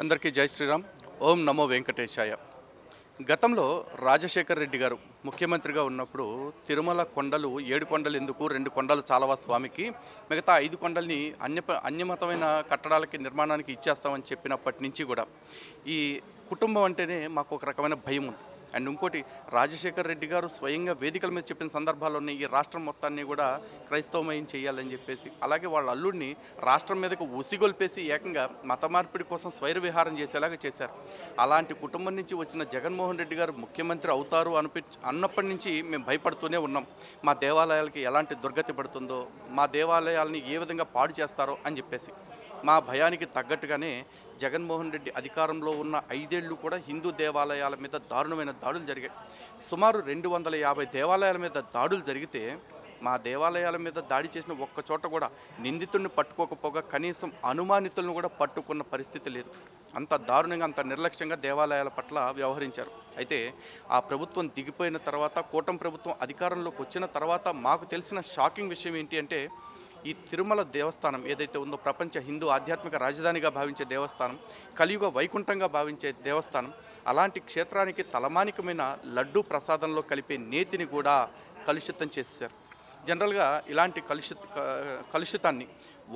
అందరికీ జై శ్రీరామ్. ఓం నమో వెంకటేశాయ. గతంలో రాజశేఖర్ రెడ్డి గారు ముఖ్యమంత్రిగా ఉన్నప్పుడు తిరుమల కొండలు ఏడు కొండలు ఎందుకు రెండు కొండలు చాలవా స్వామికి మిగతా ఐదు కొండల్ని అన్య అన్యమతమైన కట్టడాలకి నిర్మాణానికి ఇచ్చేస్తామని చెప్పినప్పటి నుంచి కూడా ఈ కుటుంబం అంటేనే మాకు ఒక రకమైన భయం ఉంది. అండ్ ఇంకోటి రాజశేఖర్ రెడ్డి గారు స్వయంగా వేదికల మీద చెప్పిన సందర్భాల్లోనే ఈ రాష్ట్రం మొత్తాన్ని కూడా క్రైస్తవమయం చేయాలని చెప్పేసి. అలాగే వాళ్ళ అల్లుడిని రాష్ట్రం మీదకు ఉసిగొల్పేసి ఏకంగా మత మార్పిడి కోసం స్వైర విహారం చేసేలాగా చేశారు. అలాంటి కుటుంబం నుంచి వచ్చిన జగన్మోహన్ రెడ్డి గారు ముఖ్యమంత్రి అవుతారు అనిపి అన్నప్పటి నుంచి మేము భయపడుతూనే ఉన్నాం. మా దేవాలయాలకి ఎలాంటి దుర్గతి పడుతుందో మా దేవాలయాల్ని ఏ విధంగా పాడు చేస్తారో అని చెప్పేసి. మా భయానికి తగ్గట్టుగానే జగన్మోహన్ రెడ్డి అధికారంలో ఉన్న ఐదేళ్ళు కూడా హిందూ దేవాలయాల మీద దారుణమైన దాడులు జరిగాయి. సుమారు రెండు వందల యాభై దేవాలయాల మీద దాడులు జరిగితే మా దేవాలయాల మీద దాడి చేసిన ఒక్క చోట కూడా నిందితుడిని పట్టుకోకపోగా కనీసం అనుమానితులను కూడా పట్టుకున్న పరిస్థితి లేదు. అంత దారుణంగా అంత నిర్లక్ష్యంగా దేవాలయాల పట్ల వ్యవహరించారు. అయితే ఆ ప్రభుత్వం దిగిపోయిన తర్వాత కూటమి ప్రభుత్వం అధికారంలోకి వచ్చిన తర్వాత మాకు తెలిసిన షాకింగ్ విషయం ఏంటి అంటే ఈ తిరుమల దేవస్థానం ఏదైతే ఉందో ప్రపంచ హిందూ ఆధ్యాత్మిక రాజధానిగా భావించే దేవస్థానం కలియుగ వైకుంఠంగా భావించే దేవస్థానం అలాంటి క్షేత్రానికి తలమానికమైన లడ్డూ ప్రసాదంలో కలిపే నేతిని కూడా కలుషితం చేశారు. జనరల్గా ఇలాంటి కలుషిత కలుషితాన్ని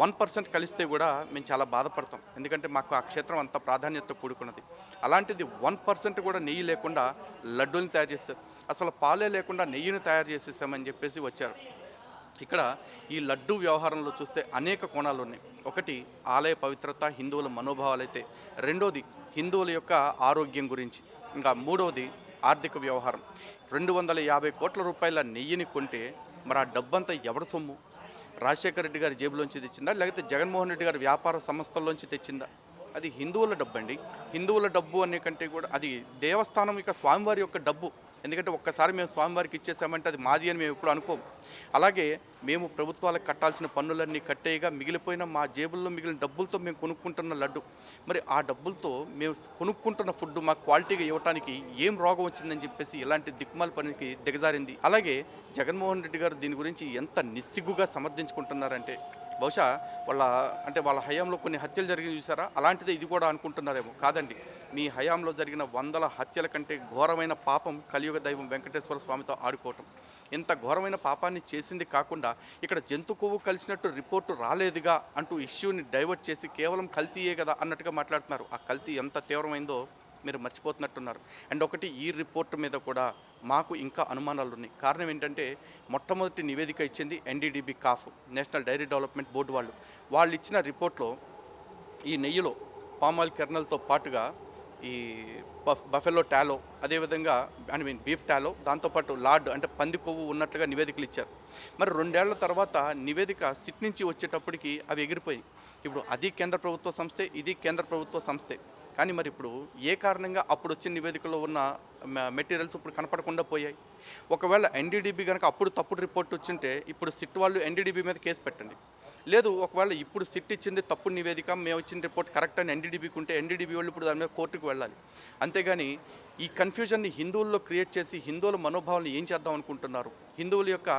వన్ పర్సెంట్ కలిస్తే కూడా మేము చాలా బాధపడతాం. ఎందుకంటే మాకు ఆ క్షేత్రం అంత ప్రాధాన్యత కూడుకున్నది. అలాంటిది వన్ పర్సెంట్ కూడా నెయ్యి లేకుండా లడ్డూని తయారు చేశారు. అసలు పాలే లేకుండా నెయ్యిని తయారు చేసేసామని చెప్పేసి వచ్చారు. ఇక్కడ ఈ లడ్డు వ్యవహారంలో చూస్తే అనేక కోణాలు ఉన్నాయి. ఒకటి ఆలయ పవిత్రత హిందువుల మనోభావాలు అయితే. రెండోది హిందువుల యొక్క ఆరోగ్యం గురించి. ఇంకా మూడవది ఆర్థిక వ్యవహారం. రెండు వందల యాభై కోట్ల రూపాయల నెయ్యిని కొంటే మరి ఆ డబ్బంతా ఎవరి సొమ్ము? రాజశేఖర రెడ్డి గారి జేబులోంచి తెచ్చిందా? లేకపోతే జగన్మోహన్ రెడ్డి గారి వ్యాపార సంస్థల్లోంచి తెచ్చిందా? అది హిందువుల డబ్బు అండి హిందువుల డబ్బు అనే కంటే కూడా అది దేవస్థానం ఇక స్వామివారి యొక్క డబ్బు. ఎందుకంటే ఒక్కసారి మేము స్వామివారికి ఇచ్చేసామంటే అది మాది అని మేము ఎప్పుడు అనుకోము. అలాగే మేము ప్రభుత్వాలకు కట్టాల్సిన పన్నులన్నీ కట్టేయగా మిగిలిపోయిన మా జేబుల్లో మిగిలిన డబ్బులతో మేము కొనుక్కుంటున్న లడ్డు. మరి ఆ డబ్బులతో మేము కొనుక్కుంటున్న ఫుడ్ మా క్వాలిటీగా ఇవ్వడానికి ఏం రోగం వచ్చిందని చెప్పేసి ఇలాంటి దిక్మాల పనికి దిగజారింది. అలాగే జగన్మోహన్ రెడ్డి గారు దీని గురించి ఎంత నిస్సిగ్గుగా సమర్థించుకుంటున్నారంటే బహుశా వాళ్ళ అంటే వాళ్ళ హయాంలో కొన్ని హత్యలు జరిగి చూసారా? అలాంటిదే ఇది కూడా అనుకుంటున్నారేమో. కాదండి. మీ హయాంలో జరిగిన వందల హత్యల కంటే ఘోరమైన పాపం కలియుగ దైవం వెంకటేశ్వర స్వామితో ఆడుకోవటం. ఇంత ఘోరమైన పాపాన్ని చేసింది కాకుండా ఇక్కడ జంతు కొవ్వు కలిసినట్టు రిపోర్టు రాలేదుగా అంటూ ఇష్యూని డైవర్ట్ చేసి కేవలం కల్తీయే కదా అన్నట్టుగా మాట్లాడుతున్నారు. ఆ కల్తీ ఎంత తీవ్రమైందో మీరు మర్చిపోతున్నట్టున్నారు. అండ్ ఒకటి ఈ రిపోర్ట్ మీద కూడా మాకు ఇంకా అనుమానాలు ఉన్నాయి. కారణం ఏంటంటే మొట్టమొదటి నివేదిక ఇచ్చింది ఎన్డీడీబీ కాఫ్ నేషనల్ డైరీ డెవలప్మెంట్ బోర్డు వాళ్ళు. వాళ్ళు ఇచ్చిన రిపోర్ట్లో ఈ నెయ్యిలో పామాయిల్ కెర్నల్తో పాటుగా ఈ బఫ్ బఫెలో టాలో అదేవిధంగా ఐ మీన్ బీఫ్ టాలో దాంతోపాటు లార్డ్ అంటే పంది కొవ్వు ఉన్నట్లుగా నివేదికలు ఇచ్చారు. మరి రెండేళ్ళ తర్వాత నివేదిక సిట్ నుంచి వచ్చేటప్పటికి అవి ఎగిరిపోయాయి ఇప్పుడు అది కేంద్ర ప్రభుత్వ సంస్థే ఇది కేంద్ర ప్రభుత్వ సంస్థే. కానీ మరి ఇప్పుడు ఏ కారణంగా అప్పుడు వచ్చిన నివేదికలో ఉన్న మెటీరియల్స్ ఇప్పుడు కనపడకుండా పోయాయి? ఒకవేళ ఎన్డీడీబీ కనుక అప్పుడు తప్పుడు రిపోర్ట్ వచ్చింటే ఇప్పుడు సిట్ వాళ్ళు ఎన్డీడీబీ మీద కేసు పెట్టండి. లేదు ఒకవేళ ఇప్పుడు సిట్ ఇచ్చింది తప్పుడు నివేదిక మేము ఇచ్చిన రిపోర్ట్ కరెక్ట్ అని ఎన్డీడీబీకి ఉంటే ఎన్డీడీబీ వాళ్ళు ఇప్పుడు దాని మీద కోర్టుకు వెళ్ళాలి. అంతేగాని ఈ కన్ఫ్యూజన్ని హిందువుల్లో క్రియేట్ చేసి హిందువుల మనోభావాలను ఏం చేద్దాం అనుకుంటున్నారు? హిందువుల యొక్క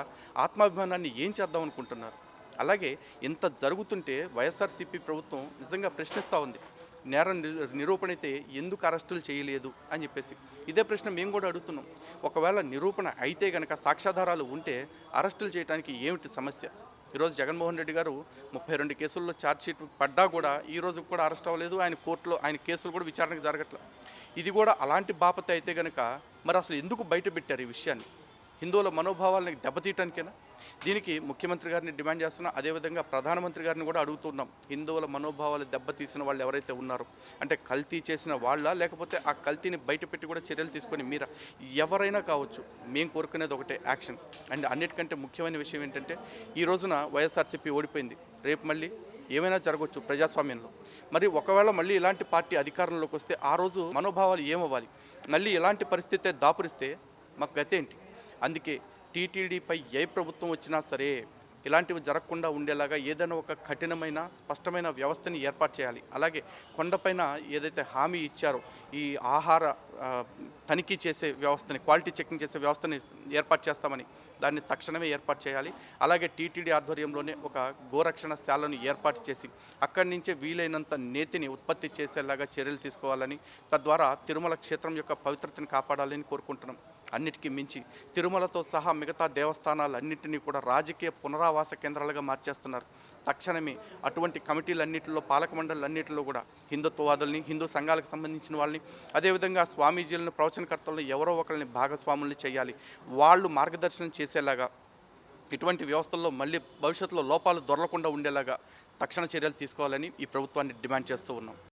ఆత్మాభిమానాన్ని ఏం చేద్దాం అనుకుంటున్నారు? అలాగే ఇంత జరుగుతుంటే వైఎస్ఆర్సీపీ ప్రభుత్వం నిజంగా ప్రశ్నిస్తూ ఉంది. నేరం నిరూపణైతే నిరూపణ అయితే ఎందుకు అరెస్టులు చేయలేదు అని చెప్పేసి. ఇదే ప్రశ్న మేము కూడా అడుగుతున్నాం. ఒకవేళ నిరూపణ అయితే గనక సాక్ష్యాధారాలు ఉంటే అరెస్టులు చేయడానికి ఏమిటి సమస్య? ఈరోజు జగన్మోహన్ రెడ్డి గారు ముప్పై రెండు కేసుల్లో ఛార్జ్షీట్ పడ్డా కూడా ఈ రోజు కూడా అరెస్ట్ అవ్వలేదు. ఆయన కోర్టులో ఆయన కేసులు కూడా విచారణకు జరగట్లేదు ఇది కూడా అలాంటి బాపత అయితే గనక మరి అసలు ఎందుకు బయట పెట్టారు ఈ విషయాన్ని? హిందువుల మనోభావాలను దెబ్బతీయటానికేనా? దీనికి ముఖ్యమంత్రి గారిని డిమాండ్ చేస్తున్నా అదేవిధంగా ప్రధానమంత్రి గారిని కూడా అడుగుతున్నాం. హిందువుల మనోభావాలు దెబ్బతీసిన వాళ్ళు ఎవరైతే ఉన్నారో అంటే కల్తీ చేసిన వాళ్ళ లేకపోతే ఆ కల్తీని బయటపెట్టి కూడా చర్యలు తీసుకొని మీరా ఎవరైనా కావచ్చు మేము కోరుకునేది ఒకటే యాక్షన్. అండ్ అన్నిటికంటే ముఖ్యమైన విషయం ఏంటంటే ఈ రోజున వైఎస్ఆర్సీపీ ఓడిపోయింది. రేపు మళ్ళీ ఏమైనా జరగవచ్చు ప్రజాస్వామ్యంలో. మరి ఒకవేళ మళ్ళీ ఇలాంటి పార్టీ అధికారంలోకి వస్తే ఆ రోజు మనోభావాలు ఏమవ్వాలి? మళ్ళీ ఇలాంటి పరిస్థితే దాపురిస్తే మాకు గతేంటి? అందుకే టీటీడీపై ఏ ప్రభుత్వం వచ్చినా సరే ఇలాంటివి జరగకుండా ఉండేలాగా ఏదైనా ఒక కఠినమైన స్పష్టమైన వ్యవస్థని ఏర్పాటు చేయాలి. అలాగే కొండపైన ఏదైతే హామీ ఇచ్చారో ఈ ఆహార తనిఖీ చేసే వ్యవస్థని క్వాలిటీ చెకింగ్ చేసే వ్యవస్థని ఏర్పాటు చేస్తామని దాన్ని తక్షణమే ఏర్పాటు చేయాలి. అలాగే టీటీడీ ఆధ్వర్యంలోనే ఒక గోరక్షణ శాలను ఏర్పాటు చేసి అక్కడి నుంచే వీలైనంత నేతిని ఉత్పత్తి చేసేలాగా చర్యలు తీసుకోవాలని తద్వారా తిరుమల క్షేత్రం యొక్క పవిత్రతను కాపాడాలని కోరుకుంటున్నాం. అన్నిటికీ మించి తిరుమలతో సహా మిగతా దేవస్థానాలన్నింటినీ కూడా రాజకీయ పునరావాస కేంద్రాలుగా మార్చేస్తున్నారు. తక్షణమే అటువంటి కమిటీలన్నింటిలో పాలక మండలన్నింటిలో కూడా హిందుత్వవాదుల్ని హిందూ సంఘాలకు సంబంధించిన వాళ్ళని అదేవిధంగా స్వామీజీలను ప్రవచనకర్తలను ఎవరో ఒకరిని భాగస్వాముల్ని చేయాలి. వాళ్ళు మార్గదర్శనం చేసేలాగా ఇటువంటి వ్యవస్థల్లో మళ్ళీ భవిష్యత్తులో లోపాలు దొరలకుండా ఉండేలాగా తక్షణ చర్యలు తీసుకోవాలని ఈ ప్రభుత్వాన్ని డిమాండ్ చేస్తూ ఉన్నాం.